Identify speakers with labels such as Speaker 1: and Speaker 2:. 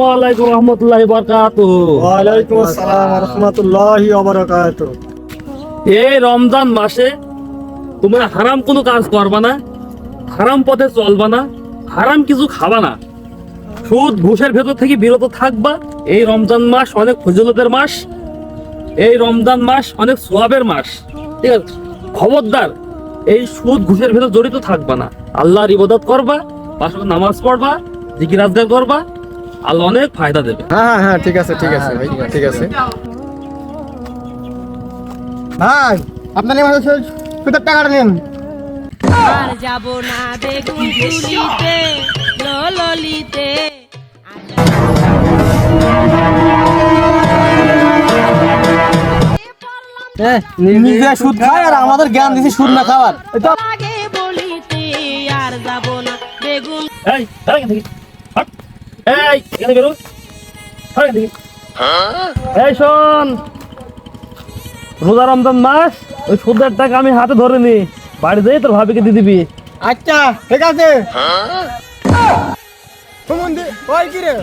Speaker 1: ওয়ালাইকুম রহমতুল্লাহি বারাকাতুহু
Speaker 2: ওয়ালাইকুম আসসালাম রহমতুল্লাহি ওবারাকাতু
Speaker 1: এই রমজান মাসে তোমরা হারাম কোনো কাজ করবা না হারাম পথে চলবা না হারাম কিছু খাবা না। সুদ ঘুষের ভেতর থেকে বিরত থাকবা। এই রমজান মাস অনেক ফজিলতের মাস এই রমজান মাস অনেক সোয়াবের মাস। ঠিক আছে? খবরদার এই সুদ ঘুষের ভেতর জড়িত থাকবা না। আল্লাহর ইবাদত করবা পাশে নামাজ পড়বা জিকির আজগার করবা আল্লাহ অনেক ফায়দা দেবে।
Speaker 2: হ্যাঁ হ্যাঁ হ্যাঁ ঠিক আছে ঠিক আছে ভাই ঠিক আছে। ভাই আপনার এই মাসে সুদের টাকাটা নিন।
Speaker 3: আর যাব না বেগুন চুরিতে ললিতে
Speaker 2: নিজে সুদ খায় আর আমাদের জ্ঞান দিছি সুদ না খাওয়ার।
Speaker 3: আগে বলিতে আর যাব না বেগুন
Speaker 1: এই দাঁড়া। এই শোন, রোজা রমজান মাস, ওই সুদের টাকা আমি হাতে ধরে নি বাড়ি যেয়ে তোর ভাবিকে দিয়ে দিবি।
Speaker 2: আচ্ছা ঠিক আছে। কি রে?